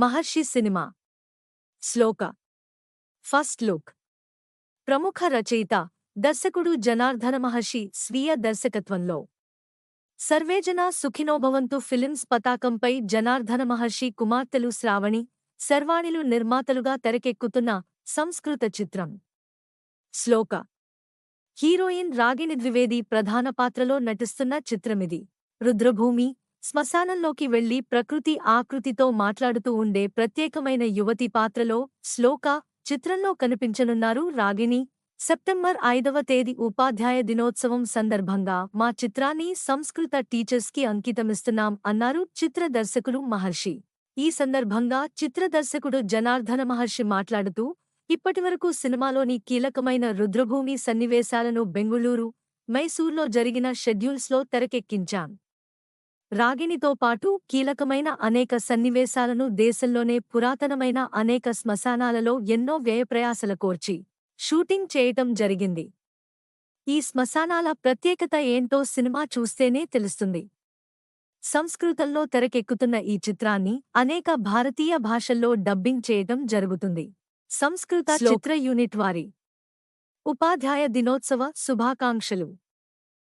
Maharshi cinema. Shloka. First look. ప్రముఖ రచయిత దర్శకుడు జనార్దన మహర్షి స్వీయ దర్శకత్వంలో. సర్వేజన సుఖినోభవంతు ఫిలిమ్స్ పతాకంపై జనార్దన మహర్షి కుమార్తెలు శ్రావణి శర్వాణిలు నిర్మాతలుగా తెరకెక్కుతున్న సంస్కృత చిత్రం. శ్లోక. హీరోయిన్ రాగిణి ద్వివేది ప్రధాన పాత్రలో నటిస్తున్న చిత్రమిది. రుద్రభూమి శ్మశానంలోకి వెళ్ళి ప్రకృతి ఆకృతితో మాట్లాడుతూ ఉండే ప్రత్యేకమైన యువతి పాత్రలో శ్లోక చిత్రంలో కనిపించనున్నారు రాగిణి. సెప్టెంబర్ ఐదవ తేదీ ఉపాధ్యాయ దినోత్సవం సందర్భంగా మా చిత్రాన్ని సంస్కృత టీచర్స్కి అంకితమిస్తున్నాం అన్నారు చిత్ర దర్శకులు మహర్షి. ఈ సందర్భంగా చిత్ర దర్శకుడు జనార్దన మహర్షి మాట్లాడుతూ ఇప్పటివరకు సినిమాలోని కీలకమైన రుద్రభూమి సన్నివేశాలను బెంగుళూరు మైసూర్లో జరిగిన షెడ్యూల్స్లో తెరకెక్కించాం. రాగిణితో పాటు కీలకమైన అనేక సన్నివేశాలను దేశంలోనే పురాతనమైన అనేక శ్మశానాలలో ఎన్నో వ్యయప్రయాసల కోర్చి షూటింగ్ చేయటం జరిగింది. ఈ శ్మశానాల ప్రత్యేకత ఏంటో సినిమా చూస్తేనే తెలుస్తుంది. సంస్కృతంలో తెరకెక్కుతున్న ఈ చిత్రాన్ని అనేక భారతీయ భాషల్లో డబ్బింగ్ చేయటం జరుగుతుంది. సంస్కృత చిత్ర యూనిట్ వారి ఉపాధ్యాయ దినోత్సవ శుభాకాంక్షలు.